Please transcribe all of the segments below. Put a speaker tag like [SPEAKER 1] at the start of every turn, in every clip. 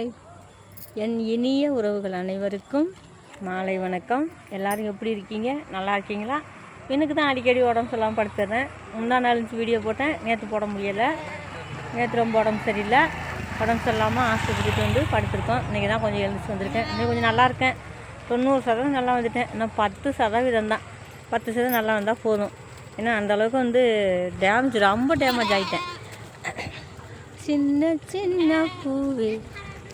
[SPEAKER 1] hi என் இனிய உறவுகள் அனைவருக்கும்
[SPEAKER 2] மாலை வணக்கம் எல்லோரும் எப்படி இருக்கீங்க நல்லா இருக்கீங்களா எனக்கு தான் அடிக்கடி உடம்பு சொல்லாமல் படுத்துறேன் முந்தா நாலஞ்சு வீடியோ போட்டேன் நேற்று போட முடியலை நேற்று ரொம்ப உடம்பு சரியில்லை உடம்பு சொல்லாமல் ஆஸ்பத்திரிக்கு வந்து படுத்திருக்கோம் இன்றைக்கி தான் கொஞ்சம் எழுந்துச்சு வந்திருக்கேன் இன்றைக்கி கொஞ்சம் நல்லா இருக்கேன் தொண்ணூறு சதவீதம் நல்லா வந்துட்டேன் இன்னும் பத்து சதவீதம் தான் பத்து சதவீதம் நல்லா வந்தால் போதும் ஏன்னா அந்தளவுக்கு வந்து டேமேஜ் ரொம்ப டேமேஜ் ஆகிட்டேன்
[SPEAKER 1] சின்ன சின்ன பூவே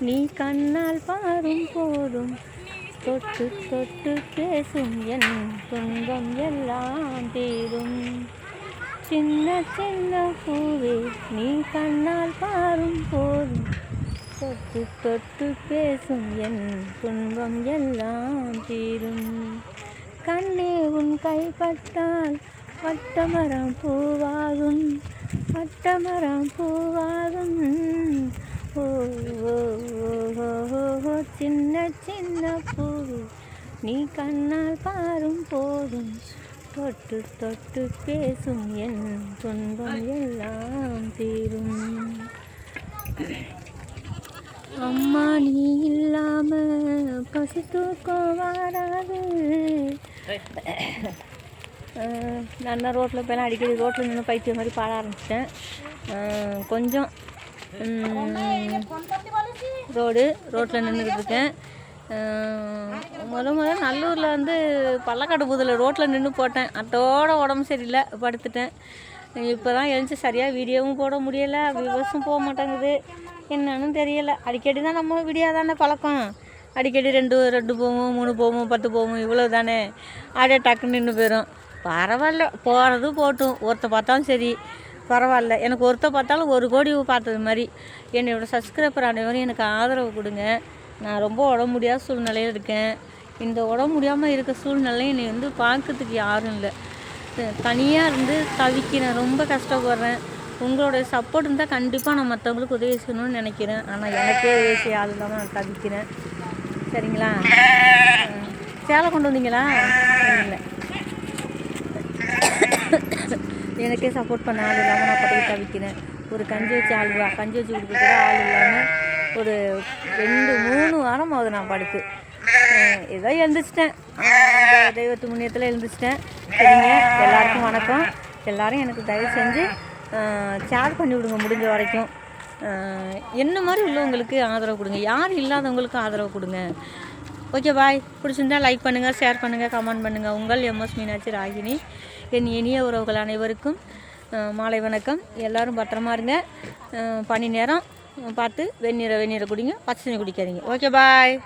[SPEAKER 1] நீ கண்ணால் பாரும் போதும் தொட்டு தொட்டு பேசும் என் துன்பம் எல்லாம் தீரும் சின்ன சின்ன பூவே நீ கண்ணால் பாரும் போதும் தொட்டு தொட்டு பேசும் என் துன்பம் எல்லாம் தீரும் கண்ணே உன் கைப்பட்டால் பட்டமரம் பூவாகும் பட்டமரம் பூவாகும் சின்ன சின்ன பூ நீ கண்ணால் பாரும் போதும் தொட்டு தொட்டு பேசும் என் துன்பம் எல்லாம் தீரும் அம்மா நீ இல்லாம பசி தூக்கம் வராது
[SPEAKER 2] நான் ரோட்டில் போயெல்லாம் அடிக்கடி ரோட்டில் நின்று பைத்திய மாதிரி பாட ஆரம்பிச்சிட்டேன் கொஞ்சம் ரோடு ரோட்டில் நின்றுக்கிட்டு இருக்கேன் முத முதல்ல நல்லூரில் வந்து பள்ளக்காடு புதில் ரோட்டில் நின்று போட்டேன் அட்டோட உடம்பு சரியில்லை படுத்துட்டேன் இப்போ தான் எழுந்துச்சு சரியாக வீடியோவும் போட முடியலை வியூவர்ஸும் போக மாட்டேங்குது என்னன்னு தெரியலை அடிக்கடி தான் நம்ம வீடியோ தானே பழக்கம் அடிக்கடி ரெண்டு ரெண்டு போவோம் மூணு போவோம் பத்து போவோம் இவ்வளோ தானே அப்படியே டக்குன்னு நின்று போயிடும் பரவாயில்ல போகிறதும் போட்டும் ஒருத்த பார்த்தாலும் சரி பரவாயில்ல எனக்கு ஒருத்த பார்த்தாலும் ஒரு கோடி பார்த்தது மாதிரி என்னோடய சப்ஸ்கிரைபர் அனைவரும் எனக்கு ஆதரவு கொடுங்க நான் ரொம்ப உடம்பு முடியாத சூழ்நிலையில் இருக்கேன் இந்த உடம்பு முடியாமல் இருக்க சூழ்நிலையும் என்னை வந்து பார்க்கறதுக்கு யாரும் இல்லை தனியாக இருந்து தவிக்கிறேன் ரொம்ப கஷ்டப்படுறேன் உங்களுடைய சப்போர்ட் இருந்தால் கண்டிப்பாக நான் மற்றவங்களுக்கு உதவி செய்யணும்னு நினைக்கிறேன் ஆனால் எனக்கே உதவி செய்ய ஆள் இல்லாமல் நான் தவிக்கிறேன் சரிங்களா சேலை கொண்டு வந்தீங்களா இல்லை எனக்கே சப்போர்ட் பண்ண ஆள் இல்லாமல் நான் படையை தவிக்கிறேன் ஒரு கஞ்சி வச்சு ஆள்வா கஞ்சி வச்சு கொடுக்க ஆள் இல்லாமல் ஒரு ரெண்டு மூணு வாரம் ஆகுது நான் படுத்து ஏதோ எழுந்துச்சிட்டேன் தெய்வத்து முன்னியத்தில் எழுந்துச்சிட்டேன் சரிங்க எல்லாருக்கும் வணக்கம் எல்லோரும் எனக்கு தயவு செஞ்சு சேர் பண்ணி விடுங்க முடிஞ்ச வரைக்கும் என்ன மாதிரி உள்ளவங்களுக்கு ஆதரவு கொடுங்க யார் இல்லாதவங்களுக்கும் ஆதரவு கொடுங்க ஓகே பாய் பிடிச்சிருந்தா லைக் பண்ணுங்கள் ஷேர் பண்ணுங்கள் கமெண்ட் பண்ணுங்கள் உங்கள் எம்எஸ் மீனாட்சி ராகினி என் இனிய உறவுகள் அனைவருக்கும் மாலை வணக்கம் எல்லோரும் பத்திரமா இருங்க பனி நேரம் பார்த்து வெந்நீரை வெந்நீரை குடிங்க பச்சை தண்ணி குடிக்காதீங்க ஓகே பாய்